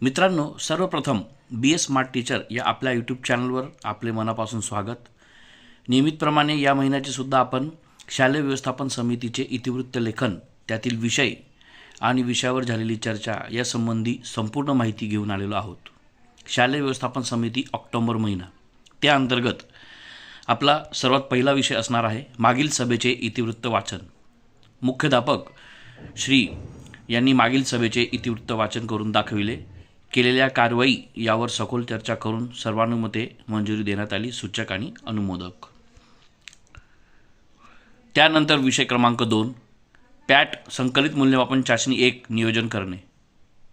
मित्रांनो सर्वप्रथम बी S smart teacher या आपल्या यूट्यूब चॅनलवर आपले मनापासून स्वागत. नियमितप्रमाणे या महिन्याचे सुद्धा आपण शालेय व्यवस्थापन समितीचे इतिवृत्त लेखन त्यातील विषय आणि विषयावर झालेली चर्चा यासंबंधी संपूर्ण माहिती घेऊन आलेलो आहोत. शालेय व्यवस्थापन समिती ऑक्टोबर महिना. त्या अंतर्गत आपला सर्वात पहिला विषय असणार आहे मागील सभेचे इतिवृत्त वाचन. मुख्याध्यापक श्री यांनी मागील सभेचे इतिवृत्त वाचन करून दाखविले. केलेल्या कारवाई यावर सखोल चर्चा करून सर्वानुमते मंजुरी देण्यात आली सूचक आणि अनुमोदक. त्यानंतर विषय क्रमांक दोन पॅट संकलित मूल्यमापन चाचणी एक नियोजन करणे.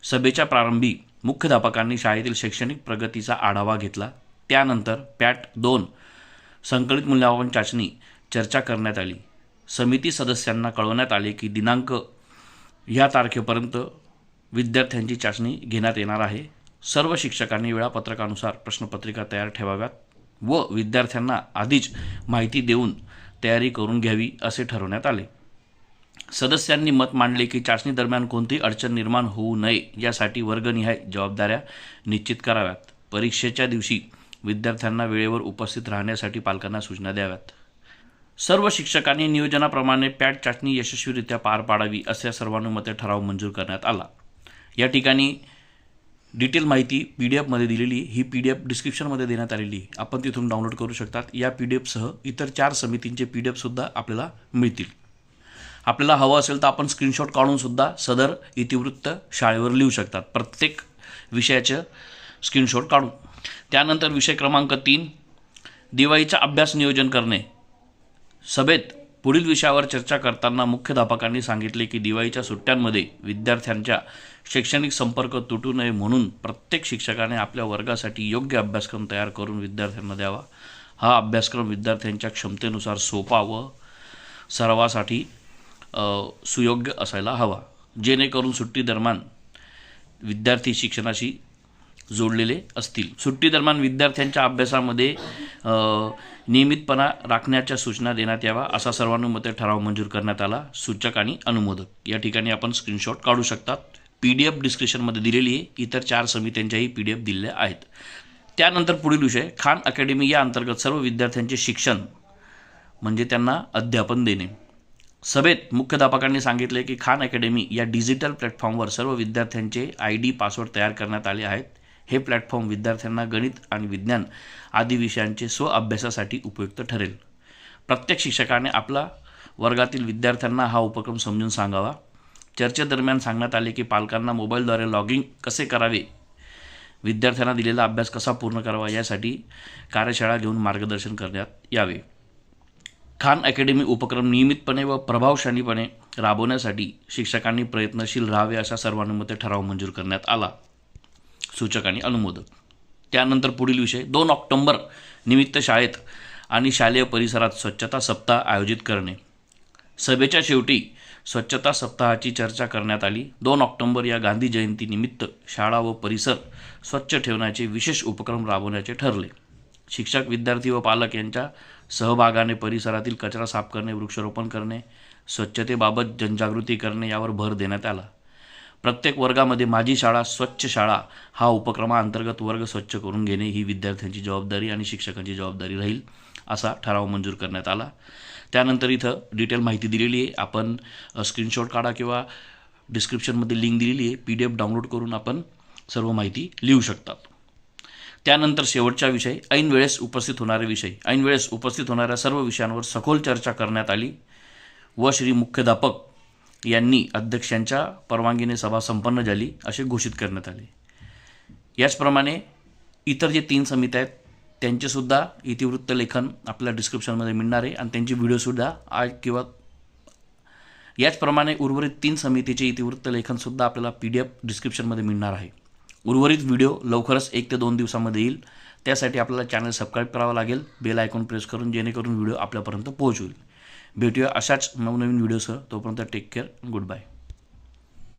सभेच्या प्रारंभी मुख्याध्यापकांनी शाळेतील शैक्षणिक प्रगतीचा आढावा घेतला. त्यानंतर पॅट दोन संकलित मूल्यमापन चाचणी चर्चा करण्यात आली. समिती सदस्यांना कळवण्यात आले की दिनांक ह्या तारखेपर्यंत विद्यार्थ्यांची चाचणी घेण्यात येणार आहे. सर्व शिक्षकांनी वेळापत्रकानुसार प्रश्नपत्रिका तयार ठेवाव्यात व विद्यार्थ्यांना आधीच माहिती देऊन तयारी करून घ्यावी असे ठरवण्यात आले. सदस्यांनी मत मांडले की चाचणी दरम्यान कोणतीही अडचण निर्माण होऊ नये यासाठी वर्गनिहाय जबाबदाऱ्या निश्चित कराव्यात. परीक्षेच्या दिवशी विद्यार्थ्यांना वेळेवर उपस्थित राहण्यासाठी पालकांना सूचना द्याव्यात. सर्व शिक्षकांनी नियोजनाप्रमाणे पॅट चाचणी यशस्वीरित्या पार पाडावी असे सर्वानुमते ठराव मंजूर करण्यात आला. या ठिकाणी डिटेल माहिती पी डी एफमध्ये दिलेली ही पी डी एफ डिस्क्रिप्शनमध्ये देण्यात आलेली आपण तिथून डाउनलोड करू शकतात. या पी डी एफसह इतर चार समितींचे पी डी एफसुद्धा आपल्याला मिळतील. आपल्याला हवं असेल तर आपण स्क्रीनशॉट काढूनसुद्धा सदर इतिवृत्त शाळेवर लिहू शकतात. प्रत्येक विषयाचं स्क्रीनशॉट काढून. त्यानंतर विषय क्रमांक तीन दिवाळीचा अभ्यास नियोजन करणे. सभेत पुढील विषयावर चर्चा करताना मुख्याध्यापकांनी सांगितले की दिवाळीच्या सुट्ट्यांमध्ये विद्यार्थ्यांच्या शैक्षणिक संपर्क तुटू नये म्हणून प्रत्येक शिक्षकाने आपल्या वर्गासाठी योग्य अभ्यासक्रम तयार करून विद्यार्थ्यांना द्यावा. हा अभ्यासक्रम विद्यार्थ्यांच्या क्षमतेनुसार सोपा व सर्वासाठी सुयोग्य असायला हवा. जेणेकरून सुट्टी दरम्यान विद्यार्थी शिक्षणाशी जोडलेले असतील. सुट्टी दरम्यान विद्यार्थ्यांच्या अभ्यासामध्ये नियमितपणा राखण्याच्या सूचना देण्यात यावा असा सर्वानुमते ठराव मंजूर करण्यात आला. सूचक आणि अनुमोदक. या ठिकाणी आपण स्क्रीनशॉट काढू शकतात. पी डी एफ डिस्क्रिप्शनमध्ये दिलेली आहे. इतर चार समित्यांच्याही पी डी एफ दिलेल्या आहेत. त्यानंतर पुढील विषय खान अकॅडमी या अंतर्गत सर्व विद्यार्थ्यांचे शिक्षण म्हणजे त्यांना अध्यापन देणे. सभेत मुख्याध्यापकांनी सांगितले की खान अकॅडमी या डिजिटल प्लॅटफॉर्मवर सर्व विद्यार्थ्यांचे आय डी पासवर्ड तयार करण्यात आले आहेत. हे प्लॅटफॉर्म विद्यार्थ्यांना गणित आणि विज्ञान आदी विषयांचे स्व अभ्यासासाठी उपयुक्त ठरेल. प्रत्येक शिक्षकाने आपला वर्गातील विद्यार्थ्यांना हा उपक्रम समजून सांगावा. चर्चेदरम्यान सांगण्यात आले की पालकांना मोबाईलद्वारे लॉगिंग कसे करावे? विद्यार्थ्यांना दिलेला अभ्यास कसा पूर्ण करावा यासाठी कार्यशाळा घेऊन मार्गदर्शन करण्यात यावे. खान अकॅडमी उपक्रम नियमितपणे व प्रभावशालीपणे राबवण्यासाठी शिक्षकांनी प्रयत्नशील राहावे असा सर्वानुमते ठराव मंजूर करण्यात आला. सूचक आणि अनुमोदक. त्यानंतर पुढील विषय दोन ऑक्टोंबर निमित्त शाळेत आणि शालेय परिसरात स्वच्छता सप्ताह आयोजित करणे. सभेच्या शेवटी स्वच्छता सप्ताहाची चर्चा करण्यात आली. दोन ऑक्टोंबर या गांधी जयंतीनिमित्त शाळा व परिसर स्वच्छ ठेवण्याचे विशेष उपक्रम राबवण्याचे ठरले. शिक्षक विद्यार्थी व पालक यांच्या सहभागाने परिसरातील कचरा साफ करणे वृक्षारोपण करणे स्वच्छतेबाबत जनजागृती करणे यावर भर देण्यात आला. प्रत्येक वर्गामध्ये माझी शाळा स्वच्छ शाळा हा उपक्रमाअंतर्गत वर्ग स्वच्छ करून घेणे ही विद्यार्थ्यांची जबाबदारी आणि शिक्षकांची जबाबदारी राहील असा ठराव मंजूर करण्यात आला. त्यानंतर इथं डिटेल माहिती दिलेली आहे. आपण स्क्रीनशॉट काढा किंवा डिस्क्रिप्शनमध्ये लिंक दिलेली आहे. पी डी एफ डाउनलोड करून आपण सर्व माहिती लिहू शकतात त्यानंतर शेवटचा विषय ऐन वेळेस उपस्थित होणारे विषय. ऐन वेळेस उपस्थित होणाऱ्या सर्व विषयांवर सखोल चर्चा करण्यात आली व श्री मुख्याध्यापक यांनी अध्यक्षांच्या परवानगीने सभा संपन्न झाली असे घोषित करण्यात आले. याचप्रमाणे इतर जे तीन समित्या आहेत त्यांचेसुद्धा इतिवृत्त लेखन आपल्या डिस्क्रिप्शनमध्ये मिळणार आहे आणि त्यांची व्हिडिओसुद्धा आज किंवा याचप्रमाणे उर्वरित तीन समितीचे इतिवृत्त लेखनसुद्धा आपल्याला पी डी एफ डिस्क्रिप्शनमध्ये मिळणार आहे. उर्वरित व्हिडिओ लवकरच एक ते दोन दिवसामध्ये येईल. त्यासाठी आपल्याला चॅनल सबस्क्राईब करावं लागेल. बेल आयकॉन प्रेस करून जेणेकरून व्हिडिओ आपल्यापर्यंत पोहोचवेल भेटूया अशाच नवनवीन व्हिडिओसह तोपर्यंत टेक केअर गुड बाय